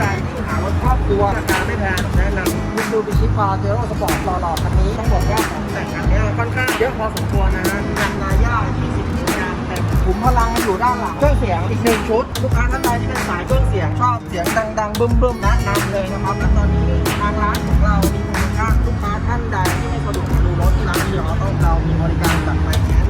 ใดที่หารถครอบครัวราคาไม่แพงแนะนำมิซูบิชิปาเจโร่สปอร์ตหล่อๆคันนี้ต้องบอกว่าของแต่งคันเนี้ยค่อนข้างเยอะพอสมควรนะฮะยางนาย่า20นิ้วยางเต็มขุมพลังอยู่ด้านหลังเครื่องเสียงอีกหนึ่งชุด ลูกค้าท่านใดที่เป็นสายเครื่องเสียงชอบเสียงดังๆบึ้มๆแนะนำเลยนะครับและตอนนี้ทางร้านของเรามีโปรโมชั่นลูกค้าท่านใดที่ไม่สะดวกมาดูรถที่ร้านเดียวต้องเรามีบริการจัดไฟแนนซ์ถึงบ้าน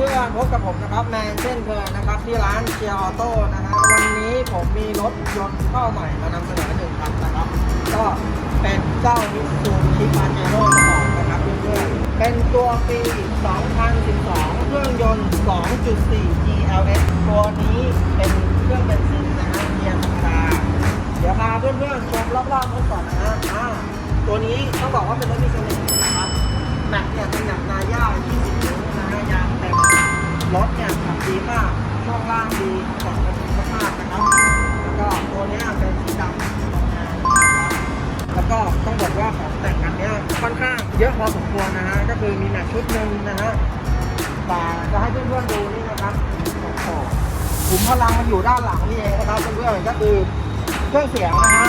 พื่อนๆพบกับผมนะครับแมนเช่นเคยนะครับที่ร้านเชียร์ออโต้นะฮะวันนี้ผมมีรถยนต์เข้าใหม่มานำเสนอหนึ่งคันนะครับ ก็เป็นเจ้ามิซูบิชิปาเจโร่สปอร์ตนะครับเพื่อนๆเป็นตัวปี 2012 เครื่องยนต์ 2.4 GLS ตัวนี้เป็น เยอะพอสมควรนะฮะก็คือมีแม็กชุดหนึ่งนะฮะแต่จะให้เพื่อนๆดูนี่นะครับโอ้โหขุมพลังมันอยู่ด้านหลังนี่เองนะครับเพื่อนๆก็คือเครื่องเสียงนะฮะ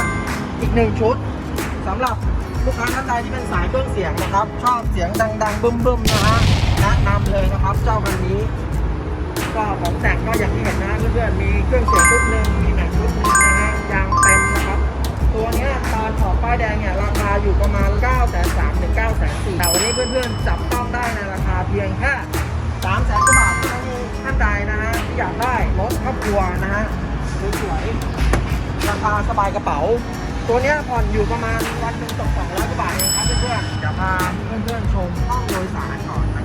อีกหนึ่งชุดสำหรับลูกค้าท่านใดที่เป็นสายเครื่องเสียงนะครับ ชอบเสียงดังๆบึ้มๆนะฮะแนะนำเลยนะครับ เจ้าคันนี้ ก็ของแต่งก็อย่างที่เห็นนะเพื่อนๆมีเครื่องเสียงชุดหนึ่งมีแม็กชุดหนึ่งนะฮะยาง เพื่อนๆจับต้องได้ในราคาเพียงแค่3แสนกว่าบาทเท่านั้นเองท่านใดนะฮะที่อยากได้รถครอบครัวนะฮะสวยๆราคาสบายกระเป๋า ตัวเนี้ยผ่อนอยู่ประมาณวันหนึ่งตกสองร้อยกว่าบาทเองครับเพื่อนๆจะพาเพื่อนๆชมห้องโดยสารก่อนนะ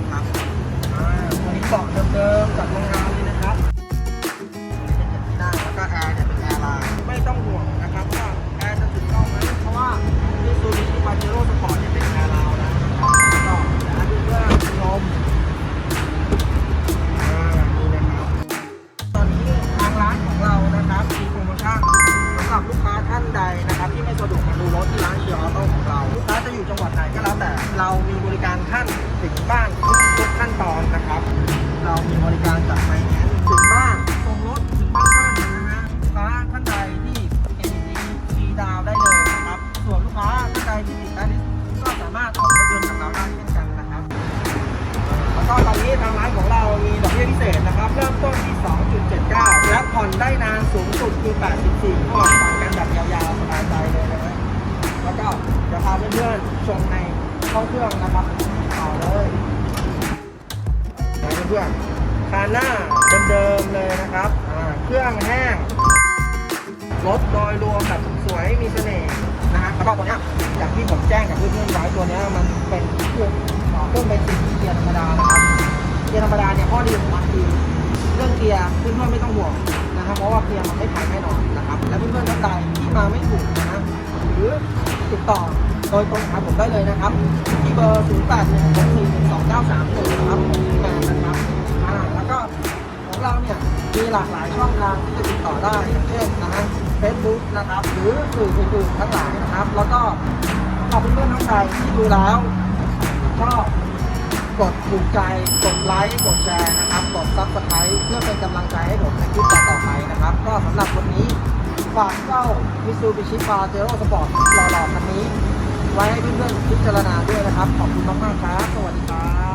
สูงสุดคือ 84งวดผ่อนกันแบบยาวๆสบายใจเลยนะแล้วก็จะพาเพื่อนๆชมในห้องเครื่องนะครับต่อเลยนะเพื่อนๆคาหน้าเดิมๆเลยนะครับเครื่องแห้งรถโดยรวมแบบสวยมีเสน่ห์นะฮะแล้วก็ตัวเนี้ยอย่างที่ผมแจ้งกับเพื่อนๆไว้ตัวเนี้ยมันเป็นเครื่องเครื่องเป็นสีเกียร์ธรรมดานะครับเกียร์ธรรมดาเนี่ยข้อดีของมันคือ เรื่องเกียร์เพื่อนๆไม่ต้องห่วงนะครับ เพราะว่าเกียร์มันไม่พังแน่นอนนะครับ และเพื่อนๆท่านใดที่มาไม่ถูกนะหรือติดต่อโดยตรงหาผมได้เลยนะครับที่เบอร์0 8 1 6 4 1 2 9 3 1นะครับแมนนะครับอ่าแล้วก็ของเราเนี่ยมีหลากหลายช่องทางที่จะติดต่อได้อย่างเช่นนะฮะเฟซบุ๊กนะครับ หรือสื่ออื่นๆทั้งหลายนะครับ แล้วก็ขอบเพื่อนๆทั้งใจที่ดูแล้วก็ กดถูกใจ กดไลค์ กดแชร์นะครับ กดซับสไครต์เพื่อเป็นกำลังใจให้ผมในคลิปต่อๆไปนะครับ ก็สำหรับวันนี้ฝากเจ้ามิซูบิชิปาเจโร่สปอร์ตหล่อๆคันนี้ ไว้ให้เพื่อนๆพิจารณาด้วยนะครับ ขอบคุณมากๆครับ สวัสดีครับ